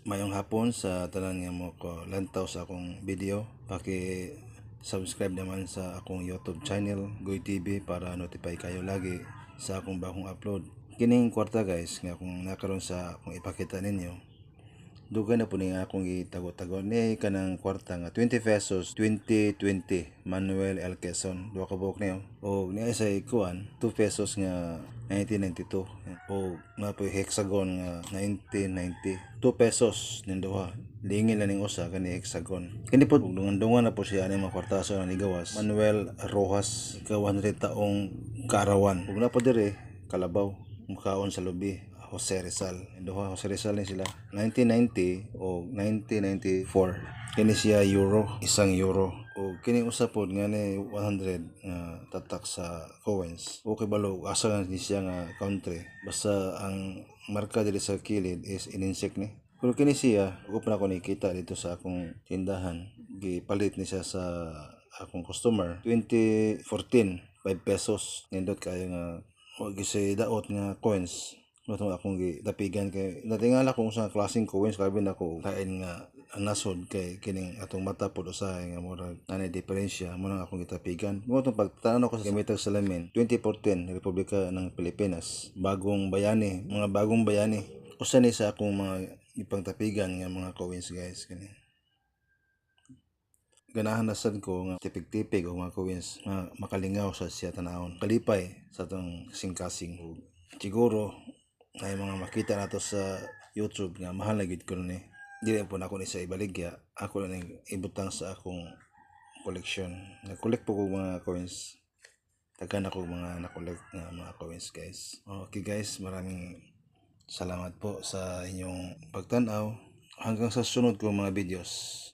Mayong hapon sa tanan nga mo ko lantaw sa akong video. Paki subscribe naman sa akong YouTube channel, Goy TV para notify kayo lagi sa akong bagong upload. Kining kwarta guys nga kung nakaroon sa akong ipakita ninyo. Dugay na po ni akong gitago-tago. Ni kanang kwarta nga 20 pesos 2020 Manuel L. Quezon duha ka buok niyo o niya sa ikuan 2 pesos nga 1992 o nga po hexagon nga 1990 2 pesos nin duha. Lingi lang ning usa kani hexagon. Kini po dungan-dungan na po siya ani mga kwartaso nga nigawas. Manuel Rojas ika 100 taong kaarawan ug na po dire kalabaw mukaon sa lubi Jose Rizal. Duha Jose Rizal ni sila. 1990 o 1994. Kini siya euro, isang euro. O kini usa pod nga ni 100 nga tatak sa coins. Okay balo asa nga ni siya nga country. Basta ang marka diri sa kilid is ininsek ni. Pero kini siya, ako pa na ako nakita dito sa akong tindahan. Gipalit ni siya sa akong customer. 2014, 5 pesos. Nindot kayo nga wag gisay daot nga coins Matong akong gitapigan kay natingala kung sa klaseng coins kabi na ko kain nga nasod kay kining atong mata pod usahay nga murag nanay diferensya mo nang akong gitapigan. Mo tong pagtanaw ko sa Gamitag Salamin 2014 Republika ng Pilipinas. Bagong bayani mga bagong bayani. Usa ni sa akong mga ipangtapigan nga mga coins guys kani ganahan na sad ko nga tipig-tipig o mga coins nga makalingaw sa siya tanahon kalipay sa tong singkasing. Siguro ay mga makita nato sa YouTube nga mahal na gid ko ni. Dili po na ako ni sa ibaligya. Ako na ning ibutang sa akong collection nag-collect po ko mga coins. Tagan ako mga na-collect nga mga coins guys. Okay guys maraming salamat po sa inyong pagtanaw. Hanggang sa sunod ko mga videos